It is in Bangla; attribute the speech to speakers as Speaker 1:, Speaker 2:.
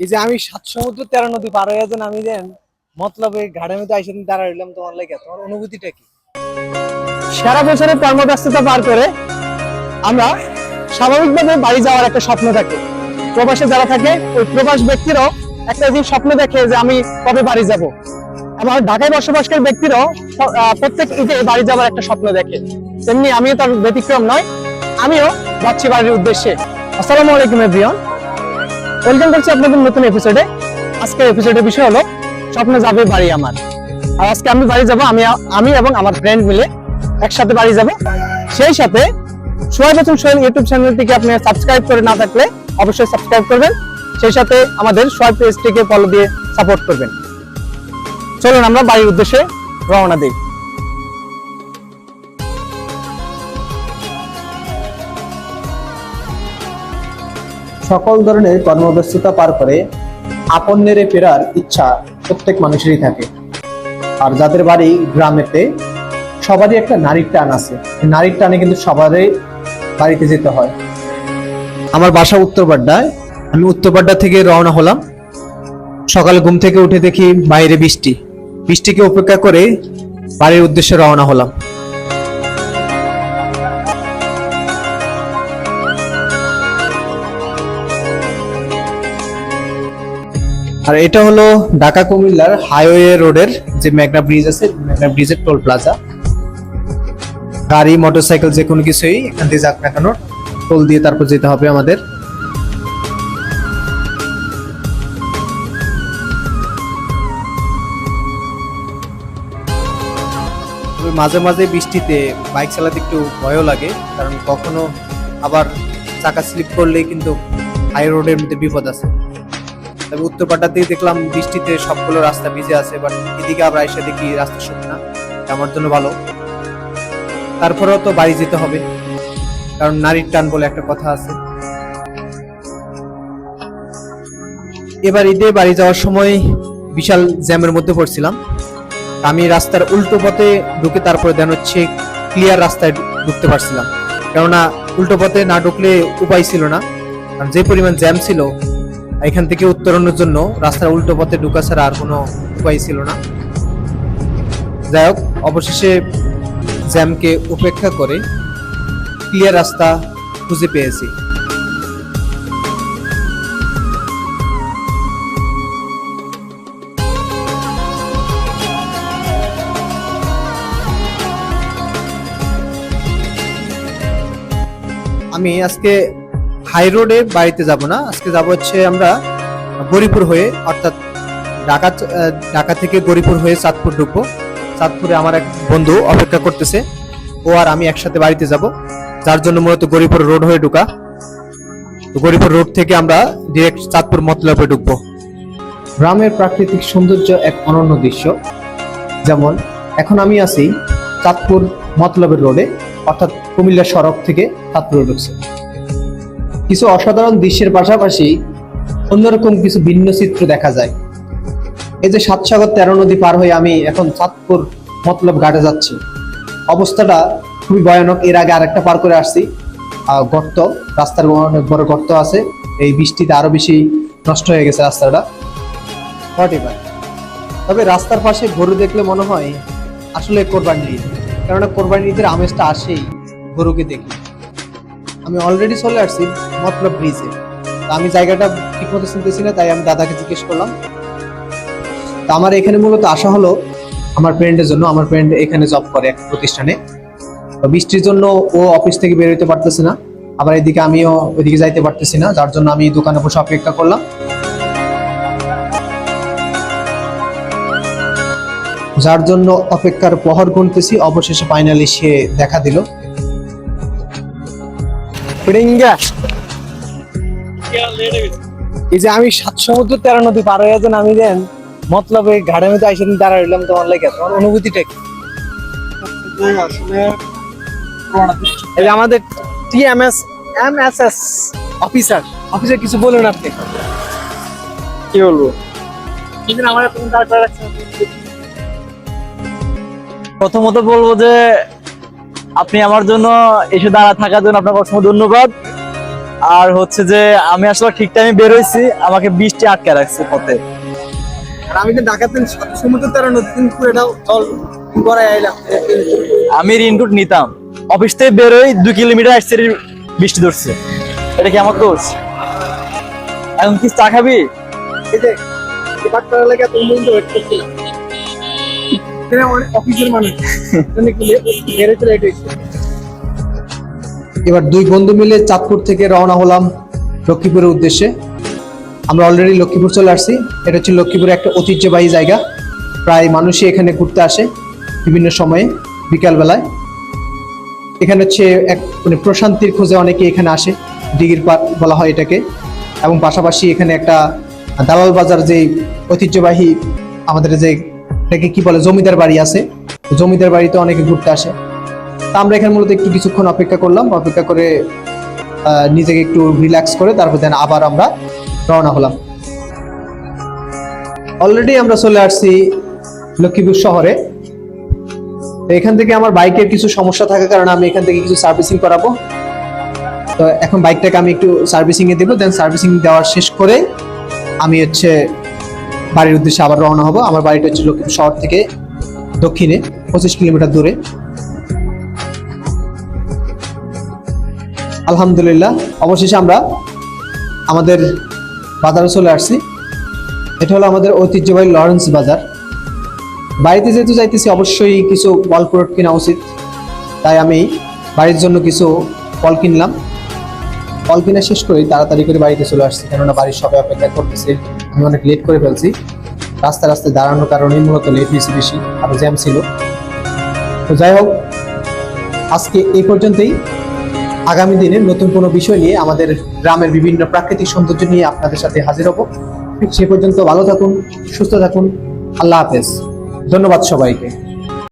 Speaker 1: এই যে আমি সাত সমুদ্র তেরো নদী পার হয়ে আমি দেন আইসে রইলাম তোমার লাগে। তোমার অনুভূতিটা কি?
Speaker 2: সারা বছরের কর্মব্যস্ততা পার করে আমরা স্বাভাবিকভাবে বাড়ি যাওয়ার একটা স্বপ্ন থাকে প্রবাসে যারা থাকে, ওই প্রবাস ব্যক্তিরাও একটা যে স্বপ্ন দেখে যে আমি কবে বাড়ি যাব। আমার ঢাকায় বসবাসকারী ব্যক্তিরাও প্রত্যেক ঈদে বাড়ি যাওয়ার একটা স্বপ্ন দেখে। তেমনি আমিও তার ব্যতিক্রম নয় আমিও যাচ্ছি বাড়ির উদ্দেশ্যে। আসসালামু আলাইকুম এভরিওয়ান ওয়েলকাম করছি আপনাদের নতুন এপিসোডে আজকের এপিসোডের বিষয় হলো, স্বপ্ন যাবে বাড়ি আমার। আর আজকে আমি বাড়ি যাব, আমি আমি এবং আমার ফ্রেন্ড মিলে একসাথে বাড়ি যাব। সেই সাথে সোহাগ বচন সোহেল ইউটিউব চ্যানেলটিকে আপনি সাবস্ক্রাইব করে না থাকলে অবশ্যই সাবস্ক্রাইব করবেন। সেই সাথে আমাদের সোহাগ পেজটিকে ফলো দিয়ে সাপোর্ট করবেন। চলুন আমরা বাড়ির উদ্দেশ্যে রওনা দিই।
Speaker 3: সকল ধরনের কর্মব্যস্ততা পার করে আপন্নেরে ফেরার ইচ্ছা প্রত্যেক মানুষেরই থাকে। আর যাদের বাড়ি গ্রামেতে সবারই একটা নারীর টান আছে। নারীর টানে কিন্তু সবারই বাড়িতে যেতে হয়। আমার বাসা উত্তরপাড্ডায় আমি উত্তরপাড্ডা থেকে রওনা হলাম। সকালে ঘুম থেকে উঠে দেখি বাইরে বৃষ্টি। বৃষ্টিকে উপেক্ষা করে বাড়ির উদ্দেশ্যে রওনা হলাম। আর এটা হলো ঢাকা কুমিল্লার হাইওয়ে রোডের যে মেঘনা ব্রিজ আছে, মেঘনা ব্রিজের টোল প্লাজা গাড়ি মোটরসাইকেল যে কোনো কিছুই এখান দিয়ে যাক না কেন টোল দিয়ে তারপর যেতে হবে আমাদের। মাঝে মাঝে বৃষ্টিতে বাইক চালাতে একটু ভয়ও লাগে, কারণ কখনো আবার চাকা স্লিপ করলেই কিন্তু হাই রোডের মধ্যে বিপদ আছে। তবে উত্তরপাড়াতেই দেখলাম বৃষ্টিতে সবগুলো রাস্তা ভিজে আছে বাট এদিকে আবার এসে দেখি রাস্তা শুকনা। আমার জন্য ভালো। তারপরেও তো বাড়ি যেতে হবে, কারণ নারীর টান বলে একটা কথা আছে। এবার ঈদে বাড়ি যাওয়ার সময় বিশাল জ্যামের মধ্যে পড়ছিলাম। আমি রাস্তার উল্টো পথে ঢুকে তারপরে দেন হচ্ছে ক্লিয়ার রাস্তায় ঢুকতে পারছিলাম। কেননা উল্টো পথে না ঢুকলে উপায় ছিল না। কারণ যে পরিমাণ জ্যাম ছিল এখান থেকে উত্তরণের জন্য রাস্তার উল্টো পথে ঢুকা ছাড়া আর কোনো উপায় ছিল না। যাই হোক, অবশেষে জ্যামকে উপেক্ষা করে ক্লিয়ার রাস্তা খুঁজে পেয়েছি। আমি আজকে হাই রোডে বাড়িতে যাব না। আজকে যাব হচ্ছে আমরা গরিপুর হয়ে, অর্থাৎ ঢাকা ঢাকা থেকে গরিপুর হয়ে চাঁদপুর ঢুকবো। চাঁদপুরে আমার এক বন্ধু অপেক্ষা করতেছে। ও আর আমি একসাথে বাড়িতে যাব। যার জন্য মূলত গরিপুর রোড হয়ে ঢুকা। গরিপুর রোড থেকে আমরা ডিরেক্ট চাঁদপুর মতলবে ঢুকবো। গ্রামের প্রাকৃতিক সৌন্দর্য এক অনন্য দৃশ্য। যেমন, এখন আমি আছি চাঁদপুর মতলবের রোডে, অর্থাৎ কুমিল্লা সড়ক থেকে চাঁদপুরে ঢুকছে। কিছু অসাধারণ দৃশ্যের পাশাপাশি অন্যরকম কিছু ভিন্ন চিত্র দেখা যায়। এই যে সাত সাগর তেরো নদী পার হয়ে আমি এখন চাঁদপুর মতলব ঘাটে যাচ্ছি। অবস্থাটা খুবই ভয়ানক। এর আগে আরেকটা পার করে আসছি। গর্ত। রাস্তার অনেক বড় গর্ত আছে। এই বৃষ্টিতে আরও বেশি নষ্ট হয়ে গেছে রাস্তাটা. তবে রাস্তার পাশে গরু দেখলে মনে হয় আসলে কোরবানি কেননা কোরবানি ঈদের আমেজটা আসেই গরুকে দেখি আমি অলরেডি চলে আসছি মতলব ব্রিজে তো আমি জায়গাটা ঠিক মতো চিনতেছি না, তাই আমি দাদাকে জিজ্ঞেস করলাম। তা আমার এখানে মূলত আসা হলো, আমার ফ্রেন্ডের জন্য, আমার ফ্রেন্ড এখানে জব করে এক প্রতিষ্ঠানে। বৃষ্টির জন্য ও অফিস থেকে বের হইতে পারতেছে না, আবার এদিকে আমিও ওইদিকে যাইতে পারতেছি না, যার জন্য আমি দোকানে বসে অপেক্ষা করলাম। যার জন্য অপেক্ষার প্রহর গুনতেছি, অবশেষে ফাইনালি সে দেখা দিল।
Speaker 1: রিঙ্গা এই যে আমি সাত সমুদ্র তেরো নদী পার হয়ে যেন আমি দেন মতলব এই মধ্যে আইসে দাঁড়া রইলাম তোমার লাগে। তোমার অনুভূতিটা কি? এই যে আমাদের টিএমএস এমএসএস অফিসার। অফিসার কিছু বলুন আপনি।
Speaker 2: কি বলব? প্রথমত বলব যে আপনি আমার জন্য এসে দাঁড়া থাকার জন্য আপনাকে অসংখ্য ধন্যবাদ।
Speaker 4: আর হচ্ছে যে আমি আসলে ঠিক টাইমে বের হয়েছি আমাকে বৃষ্টি আটকে রাখছে পথে।
Speaker 1: আর আমি তো সমুদ্র তেরো জল করে
Speaker 4: আমি রিনটুট নিতাম। অফিস থেকে বেরোই দুই কিলোমিটার আসছে বৃষ্টি ধরছে। এটা কি আমার দোষ? এখন কি চা খাবি?
Speaker 1: এই যে এবার তুমি ওয়েট করছিলাম।
Speaker 3: এবার দুই বন্ধু মিলে চাঁদপুর থেকে রওনা হলাম লক্ষ্মীপুরের উদ্দেশ্যে। আমরা অলরেডি লক্ষ্মীপুর চলে আসছি। এটা হচ্ছে লক্ষ্মীপুরের একটা ঐতিহ্যবাহী জায়গা। প্রায় মানুষই এখানে ঘুরতে আসে বিভিন্ন সময়ে, বিকালবেলায়। এখানে হচ্ছে এক মানে প্রশান্তির খোঁজে অনেকে এখানে আসে দিঘির পাট বলা হয় এটাকে। এবং পাশাপাশি এখানে একটা দালাল বাজার যে ঐতিহ্যবাহী আমাদের যে এটাকে কি বলে, জমিদার বাড়ি আছে। জমিদার বাড়িতে অনেকে ঘুরতে আসে। তা আমরা এখানে মূলত একটু কিছুক্ষণ অপেক্ষা করলাম। অপেক্ষা করে নিজেকে একটু রিল্যাক্স করে তারপর দেন আবার আমরা রওনা হলাম। অলরেডি আমরা চলে আসছি লক্ষ্মীপুর শহরে। তো এখান থেকে আমার বাইকের কিছু সমস্যা থাকার কারণে আমি এখান থেকে কিছু সার্ভিসিং করাবো। তো এখন বাইকটাকে আমি একটু সার্ভিসিং এ দেবো। দেন সার্ভিসিং দেওয়ার শেষ করে আমি হচ্ছে বাড়ির উদ্দেশ্যে আবার রওনা হব। আমার বাড়িটা হচ্ছে লক্ষ্মীপুর শহর থেকে দক্ষিণে, পঁচিশ কিলোমিটার দূরে। আলহামদুলিল্লাহ, অবশেষে আমরা আমাদের বাজারে চলে আসছি। এটা হলো আমাদের ঐতিহ্যবাহী লরেন্স বাজার। বাড়িতে যেহেতু যাইতেছি, অবশ্যই কিছু ফল ফ্রুট কেনা উচিত। তাই আমি বাড়ির জন্য কিছু ফল কিনলাম। ফল কিনা শেষ করেই তাড়াতাড়ি করে বাড়িতে চলে আসছি, কেননা বাড়ির সবাই অপেক্ষা করতেছে। আমি অনেক লেট করে ফেলছি। রাস্তা রাস্তায় দাঁড়ানোর কারণেই মূলত লেট হয়েছে বেশি, আরও জ্যাম ছিল। তো যাই হোক, আজকে এই পর্যন্তই। আগামী দিনে নতুন কোনো বিষয় নিয়ে আমাদের গ্রামের বিভিন্ন প্রাকৃতিক সৌন্দর্য নিয়ে আপনাদের সাথে হাজির হব। সে পর্যন্ত ভালো থাকুন, সুস্থ থাকুন। আল্লাহ হাফেজ। ধন্যবাদ সবাইকে।